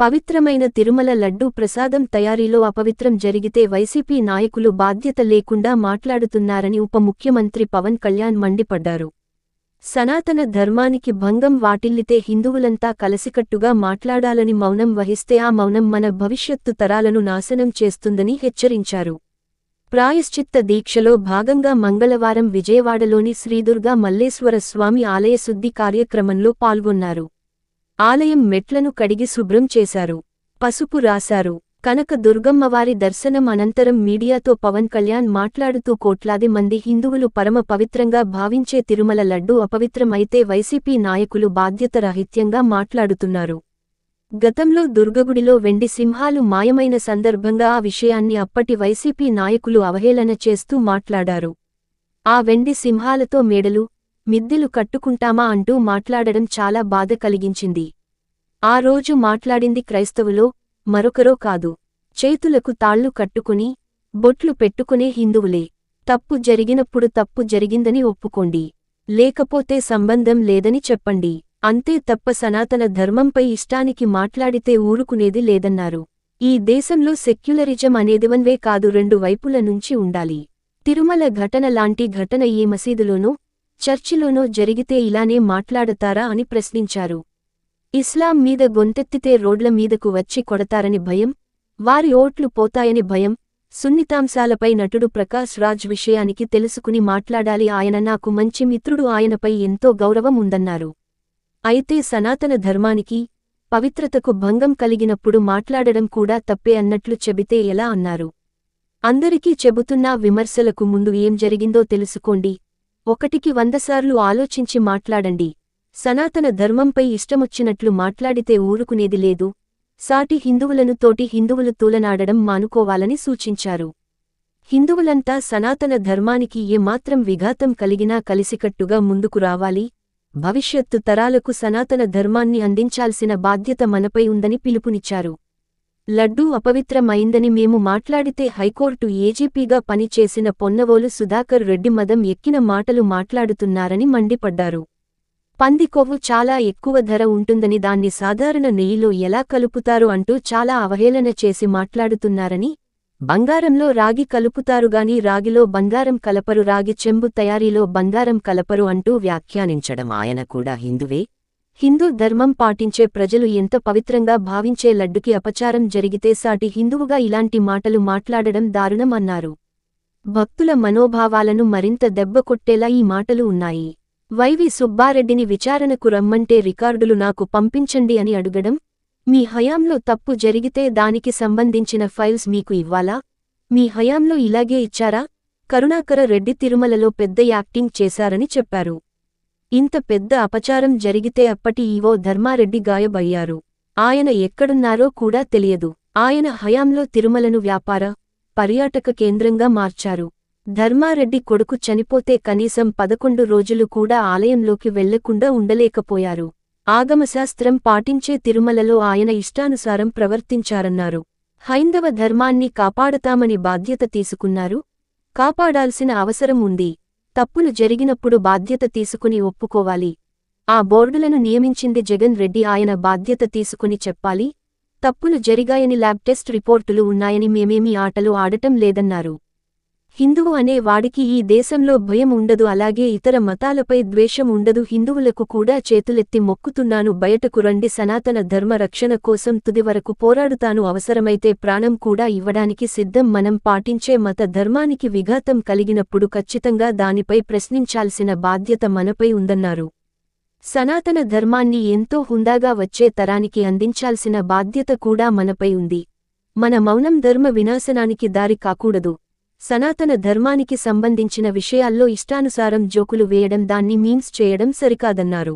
పవిత్రమైన తిరుమల లడ్డూ ప్రసాదం తయారీలో అపవిత్రం జరిగితే వైసీపీ నాయకులు బాధ్యత లేకుండా మాట్లాడుతున్నారని ఉప ముఖ్యమంత్రి పవన్ కళ్యాణ్ మండిపడ్డారు. సనాతన ధర్మానికి భంగం వాటిల్లితే హిందువులంతా కలసికట్టుగా మాట్లాడాలని మౌనం వహిస్తే ఆ మౌనం మన భవిష్యత్తు తరాలను నాశనం చేస్తుందని హెచ్చరించారు. ప్రాయశ్చిత్త దీక్షలో భాగంగా మంగళవారం విజయవాడలోని శ్రీదుర్గా మల్లేశ్వర స్వామి ఆలయ శుద్ధి కార్యక్రమంలో పాల్గొన్నారు. ఆలయం మెట్లను కడిగి శుభ్రం చేశారు. పసుపు రాశారు. కనక దుర్గమ్మవారి దర్శనం అనంతరం మీడియాతో పవన్ కళ్యాణ్ మాట్లాడుతూ కోట్లాది మంది హిందువులు పరమ పవిత్రంగా భావించే తిరుమల లడ్డూ అపవిత్రమైతే వైసీపీ నాయకులు బాధ్యతరహిత్యంగా మాట్లాడుతున్నారు. గతంలో దుర్గగుడిలో వెండి సింహాలు మాయమైన సందర్భంగా ఆ విషయాన్ని అప్పటి వైసీపీ నాయకులు అవహేళన చేస్తూ మాట్లాడారు. ఆ వెండి సింహాలతో మేడలు మిద్దెలు కట్టుకుంటామా అంటూ మాట్లాడడం చాలా బాధ కలిగించింది. ఆ రోజు మాట్లాడింది క్రైస్తవులో మరొకరో కాదు. చేతులకు తాళ్ళు కట్టుకుని బొట్లు పెట్టుకునే హిందువులే. తప్పు జరిగినప్పుడు తప్పు జరిగిందని ఒప్పుకోండి. లేకపోతే సంబంధం లేదని చెప్పండి. అంతే తప్ప సనాతన ధర్మంపై ఇష్టానికి మాట్లాడితే ఊరుకునేది లేదన్నారు. ఈ దేశంలో సెక్యులరిజం అనేదివన్వే కాదు రెండు వైపుల నుంచి ఉండాలి. తిరుమల ఘటన లాంటి ఘటన ఏ మసీదులోనూ చర్చిలోనో జరిగితే ఇలానే మాట్లాడతారా అని ప్రశ్నించారు. ఇస్లాం మీద గొంతెత్తితే రోడ్ల మీదకు వచ్చి కొడతారని భయం వారి ఓట్లు పోతాయని భయం సున్నితాంశాలపై నటుడు ప్రకాష్ రాజ్ విషయానికి తెలుసుకుని మాట్లాడాలి ఆయన నాకు మంచి మిత్రుడు ఆయనపై ఎంతో గౌరవం ఉందన్నారు. అయితే సనాతన ధర్మానికి పవిత్రతకు భంగం కలిగినప్పుడు మాట్లాడడం కూడా తప్పే అన్నట్లు చెబితే ఎలా అన్నారు. అందరికీ చెబుతున్నా విమర్శలకు ముందు ఏం జరిగిందో తెలుసుకోండి ఒకటికి వందసార్లు ఆలోచించి మాట్లాడండి. సనాతన ధర్మంపై ఇష్టమొచ్చినట్లు మాట్లాడితే ఊరుకునేది లేదు. సాటి హిందువులను తోటి హిందువులు తూలనాడడం మానుకోవాలని సూచించారు. హిందువులంతా సనాతన ధర్మానికి ఏమాత్రం విఘాతం కలిగినా కలిసికట్టుగా ముందుకు రావాలి. భవిష్యత్తు తరాలకు సనాతన ధర్మాన్ని అందించాల్సిన బాధ్యత మనపై ఉందని పిలుపునిచ్చారు. లడ్డూ అపవిత్రమైందని మేము మాట్లాడితే హైకోర్టు ఏజీపీగా పనిచేసిన పొన్నవోలు సుధాకర్ రెడ్డి మదం ఎక్కిన మాటలు మాట్లాడుతున్నారని మండిపడ్డారు. పంది కొవ్వు చాలా ఎక్కువ ధర ఉంటుందని దాన్ని సాధారణ నెయ్యిలో ఎలా కలుపుతారు అంటూ చాలా అవహేళన చేసి మాట్లాడుతున్నారని బంగారంలో రాగి కలుపుతారుగాని రాగిలో బంగారం కలపరు రాగి చెంబు తయారీలో బంగారం కలపరు అంటూ వ్యాఖ్యానించడం ఆయన కూడా హిందువే. హిందూ ధర్మం పాటించే ప్రజలు ఎంత పవిత్రంగా భావించే లడ్డుకి అపచారం జరిగితే సాటి హిందువుగా ఇలాంటి మాటలు మాట్లాడడం దారుణం అన్నారు. భక్తుల మనోభావాలను మరింత దెబ్బకొట్టేలా ఈ మాటలు ఉన్నాయి. వైవి సుబ్బారెడ్డిని విచారణకు రమ్మంటే రికార్డులు నాకు పంపించండి అని అడుగడం మీ హయాంలో తప్పు జరిగితే దానికి సంబంధించిన ఫైల్స్ మీకు ఇవ్వాలా? మీ హయాంలో ఇలాగే ఇచ్చారా? కరుణాకర రెడ్డి తిరుమలలో పెద్ద యాక్టింగ్ చేశారని చెప్పారు. ఇంత పెద్ద అపచారం జరిగితే అప్పటి ఈవో ధర్మారెడ్డి గాయబయ్యారు. ఆయన ఎక్కడున్నారో కూడా తెలియదు. ఆయన హయాంలో తిరుమలను వ్యాపార పర్యాటక కేంద్రంగా మార్చారు. ధర్మారెడ్డి కొడుకు చనిపోతే కనీసం పదకొండు రోజులు కూడా ఆలయంలోకి వెళ్ళకుండా ఉండలేకపోయారు. ఆగమశాస్త్రం పాటించే తిరుమలలో ఆయన ఇష్టానుసారం ప్రవర్తించారన్నారు. హైందవ ధర్మాన్ని కాపాడతామని బాధ్యత తీసుకున్నారు. కాపాడాల్సిన అవసరం ఉంది. తప్పులు జరిగినప్పుడు బాధ్యత తీసుకుని ఒప్పుకోవాలి. ఆ బోర్డులను నియమించింది జగన్ రెడ్డి ఆయన బాధ్యత తీసుకుని చెప్పాలి. తప్పులు జరిగాయని ల్యాబ్ టెస్ట్ రిపోర్టులు ఉన్నాయని మేమేమీ ఆటలు ఆడటం లేదన్నారు. హిందువు అనే వాడికి ఈ దేశంలో భయం ఉండదు అలాగే ఇతర మతాలపై ద్వేషం ఉండదు. హిందువులకు కూడా చేతులెత్తి మొక్కుతున్నాను. బయటకు రండి. సనాతన ధర్మ రక్షణ కోసం తుదివరకు పోరాడుతాను. అవసరమైతే ప్రాణం కూడా ఇవ్వడానికి సిద్ధం. మనం పాటించే మత ధర్మానికి విఘాతం కలిగినప్పుడు ఖచ్చితంగా దానిపై ప్రశ్నించాల్సిన బాధ్యత మనపై ఉందన్నారు. సనాతన ధర్మాన్ని ఎంతో హుందాగా వచ్చే తరానికి అందించాల్సిన బాధ్యత కూడా మనపై ఉంది. మన మౌనం ధర్మ వినాశనానికి దారి కాకూడదు. సనాతన ధర్మానికి సంబంధించిన విషయాల్లో ఇష్టానుసారం జోకులు వేయడం దాన్ని మీమ్స్ చేయడం సరికాదన్నారు.